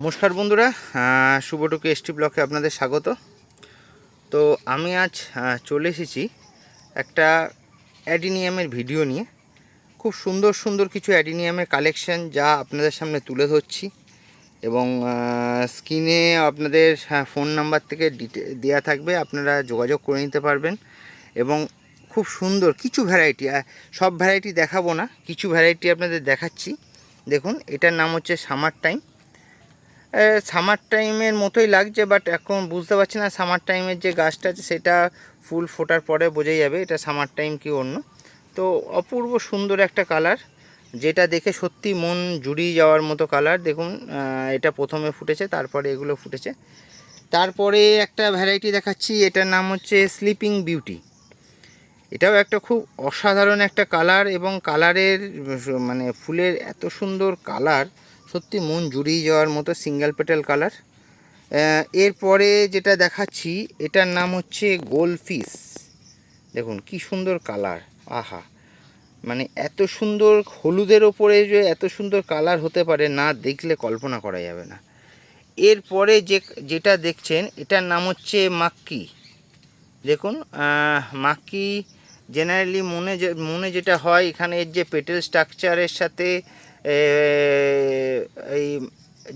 নমস্কার বন্ধুরা শুভটুকু এসটি ব্লকে আপনাদের স্বাগত। তো আমি আজ চলে এসেছি একটা অ্যাডিনিয়ামের ভিডিও নিয়ে। খুব সুন্দর সুন্দর কিছু অ্যাডিনিয়ামের কালেকশন যা আপনাদের সামনে তুলে ধরছি এবং স্ক্রিনে আপনাদের ফোন নাম্বার থেকে দেওয়া থাকবে, আপনারা যোগাযোগ করে নিতে পারবেন এবং খুব সুন্দর কিছু ভ্যারাইটি সব ভ্যারাইটি দেখাবো না, কিছু ভ্যারাইটি আপনাদের দেখাচ্ছি। দেখুন, এটার নাম হচ্ছে সামার টাইম। সামার টাইমের মতোই লাগছে বাট এখন বুঝতে পারছি না সামার টাইমের যে গাছটা আছে, সেটা ফুল ফোটার পরে বোঝাই যাবে, এটা সামার টাইম কি অন্য। তো অপূর্ব সুন্দর একটা কালার যেটা দেখে সত্যি মন জুড়িয়ে যাওয়ার মতো কালার দেখুন এটা প্রথমে ফুটেছে, তারপরে এগুলো ফুটেছে। তারপরে একটা ভ্যারাইটি দেখাচ্ছি, এটার নাম হচ্ছে স্লিপিং বিউটি এটাও একটা খুব অসাধারণ একটা কালার এবং কালারের মানে ফুলের এত সুন্দর কালার সত্যি মন জুড়িয়ে যাওয়ার মতো সিঙ্গেল পেটাল কালার। এরপরে যেটা দেখাচ্ছি, এটার নাম হচ্ছে গোলফিস দেখুন, কি সুন্দর কালার, আহা। মানে এত সুন্দর হলুদের ওপরে যে এত সুন্দর কালার হতে পারে, না দেখলে কল্পনা করা যাবে না। এরপরে যে, যেটা দেখছেন, এটার নাম হচ্ছে মাক্কি। দেখুন মাক্কি জেনারেলি মনে যে, মনে যেটা হয়, এখানে যে পেটেল স্ট্রাকচারের সাথে এই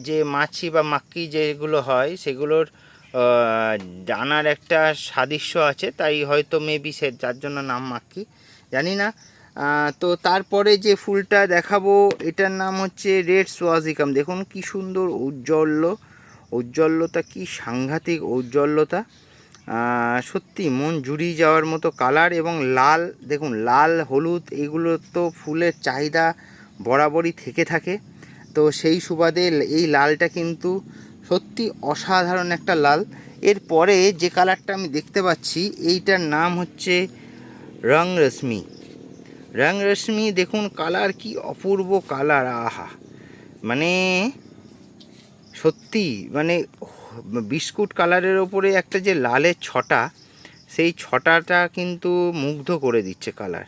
যে মাছি বা মাক্কি যেগুলো হয়, সেগুলোর ডানার একটা সাদৃশ্য আছে, তাই হয়তো মেবি সে, যার জন্য নাম মাক্কি জানি না। তো তারপরে যে ফুলটা দেখাবো, এটার নাম হচ্ছে রেড সোয়াজিকাম। দেখুন কি সুন্দর ঔজ্জ্বল্য, ঔজ্জ্বল্যতা, কি সাংঘাতিক ঔজ্জ্বল্যতা। সত্যি মন জুড়িয়ে যাওয়ার মতো কালার এবং লাল, দেখুন লাল, হলুদ, এগুলো তো ফুলের চাহিদা বরাবরই থেকে থাকে। তো সেই সুবাদে এই লালটা কিন্তু সত্যি অসাধারণ একটা লাল। এরপরে যে কালারটা আমি দেখতে পাচ্ছি, এইটার নাম হচ্ছে রং রশ্মি রং রশ্মি দেখুন কালার কি অপূর্ব কালার আহা! মানে সত্যি মানে বিস্কুট কালারের ওপরে একটা যে লালের ছটা, সেই ছটাটা কিন্তু মুগ্ধ করে দিচ্ছে কালার।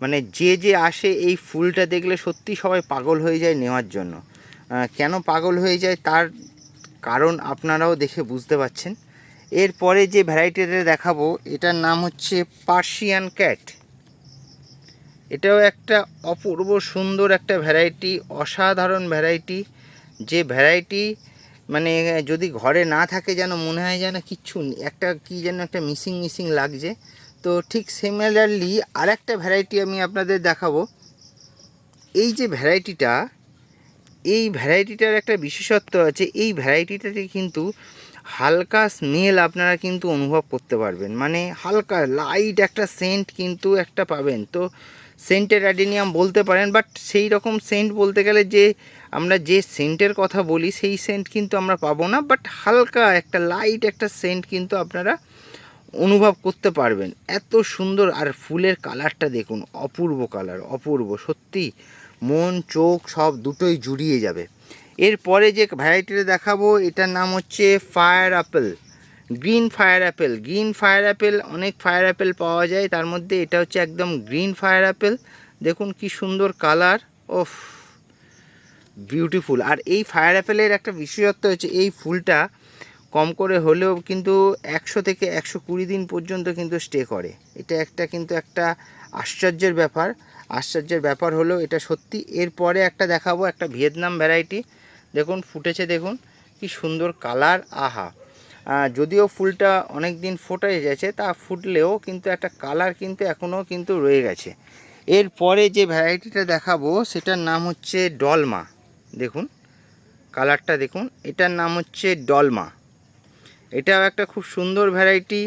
মানে যে যে আসে এই ফুলটা দেখলে সত্যি সবাই পাগল হয়ে যায় নেওয়ার জন্য। কেন পাগল হয়ে যায় তার কারণ আপনারাও দেখে বুঝতে পাচ্ছেন এরপরে যে ভ্যারাইটিটা দেখাবো, এটার নাম হচ্ছে পার্সিয়ান ক্যাট। এটাও একটা অপূর্ব সুন্দর একটা ভ্যারাইটি, অসাধারণ ভ্যারাইটি। যে ভ্যারাইটি মানে যদি ঘরে না থাকে যেন মনে হয় যেন কিচ্ছু একটা কি যেন একটা মিসিং মিসিং লাগছে। তো ঠিক সিমিলারলি আর একটা ভ্যারাইটি আমি আপনাদের দেখাবো। এই যে ভ্যারাইটিটা এই ভ্যারাইটিটার একটা বিশেষত্ব আছে, এই ভ্যারাইটিটাতে কিন্তু হালকা স্মেল আপনারা কিন্তু অনুভব করতে পারবেন। মানে হালকা লাইট একটা সেন্ট কিন্তু একটা পাবেন। তো সেন্টের অ্যাডেনিয়াম বলতে পারেন বাট সেই রকম সেন্ট বলতে গেলে যে আমরা যে সেন্টের কথা বলি, সেই সেন্ট কিন্তু আমরা পাবো না বাট হালকা একটা লাইট একটা সেন্ট কিন্তু আপনারা অনুভব করতে পারবেন। এত সুন্দর, আর ফুলের কালারটা দেখুন, অপূর্ব কালার, অপূর্ব, সত্যি মন, চোখ সব দুটোই জুড়িয়ে যাবে। এরপরে যে ভ্যারাইটিটা দেখাবো, এটার নাম হচ্ছে fire apple green fire apple green fire apple অনেক ফায়ার অ্যাপেল পাওয়া যায়। তার মধ্যে এটা হচ্ছে একদম গ্রিন ফায়ার অ্যাপেল। দেখুন কি সুন্দর কালার ওফ বিউটিফুল। আর এই ফায়ার অ্যাপেলের একটা বিশেষত্ব হচ্ছে এই ফুলটা কম করে হলেও কিন্তু একশো থেকে একশো কুড়ি দিন পর্যন্ত কিন্তু স্টে করে। এটা একটা কিন্তু একটা আশ্চর্যের ব্যাপার। আশ্চর্যের ব্যাপার হলো এটা সত্যি। এরপরে একটা দেখাবো একটা ভিয়েতনাম ভ্যারাইটি দেখুন ফুটেছে দেখুন কি সুন্দর কালার আহা আহ, যদিও ফুলটা অনেক দিন ফোটে গেছে, তা ফুটলেও কিন্তু একটা কালার কিন্তু এখনও কিন্তু রয়ে গেছে। এরপরে যে ভ্যারাইটিটা দেখাবো, সেটার নাম হচ্ছে ডলমা। দেখুন কালারটা দেখুন, এটার নাম হচ্ছে ডলমা। এটাও একটা খুব সুন্দর ভ্যারাইটি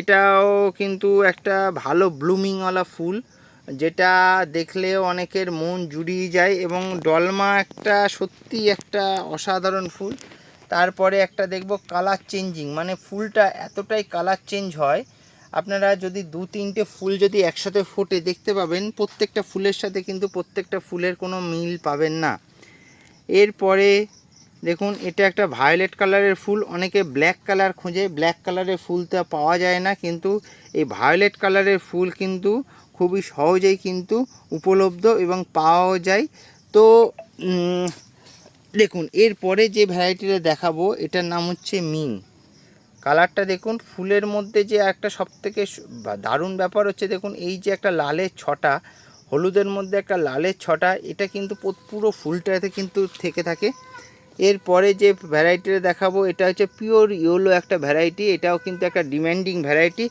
এটাও কিন্তু একটা ভালো ব্লুমিংওয়ালা ফুল, যেটা দেখলেও অনেকের মন জুড়িয়ে যায় এবং ডলমা একটা সত্যি একটা অসাধারণ ফুল। তারপরে একটা দেখব কালার চেঞ্জিং মানে ফুলটা এতটাই কালার চেঞ্জ হয়। আপনারা যদি দু তিনটে ফুল যদি একসাথে ফোটে, দেখতে পাবেন প্রত্যেকটা ফুলের সাথে কিন্তু প্রত্যেকটা ফুলের কোনো মিল পাবেন না। এরপরে দেখুন, এটা একটা ভায়োলেট কালারের ফুল, অনেকে ব্ল্যাক কালার খোঁজে ব্ল্যাক কালারের ফুল তো পাওয়া যায় না, কিন্তু এই ভায়োলেট কালারের ফুল কিন্তু খুবই সহজেই কিন্তু উপলব্ধ এবং পাওয়াও যায়। তো দেখুন এরপরে যে ভ্যারাইটিটা দেখাবো, এটার নাম হচ্ছে মিং কালারটা দেখুন, ফুলের মধ্যে যে একটা সবথেকে দারুণ ব্যাপার হচ্ছে, দেখুন, এই যে একটা লালের ছটা, হলুদের মধ্যে একটা লালের ছটা, এটা কিন্তু পুরো ফুলটাতে কিন্তু থেকে থাকে। এরপরে যে ভ্যারাইটিটা দেখাবো, এটা হচ্ছে পিওর ইয়েলো একটা ভ্যারাইটি এটাও কিন্তু একটা ডিমান্ডিং ভ্যারাইটি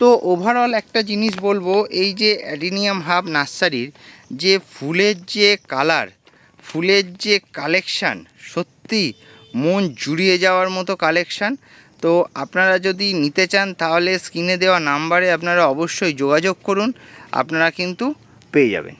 তো ওভারঅল একটা জিনিস বলব, এই যে অ্যাডিনিয়াম হাব নার্সারির যে ফুলের যে কালার ফুলের যে কালেকশান সত্যি মন জুড়িয়ে যাওয়ার মতো কালেকশান তো আপনারা যদি নিতে চান, তাহলে স্ক্রিনে দেওয়া নাম্বারে আপনারা অবশ্যই যোগাযোগ করুন। আপনারা কিন্তু পেয়ে যাবেন।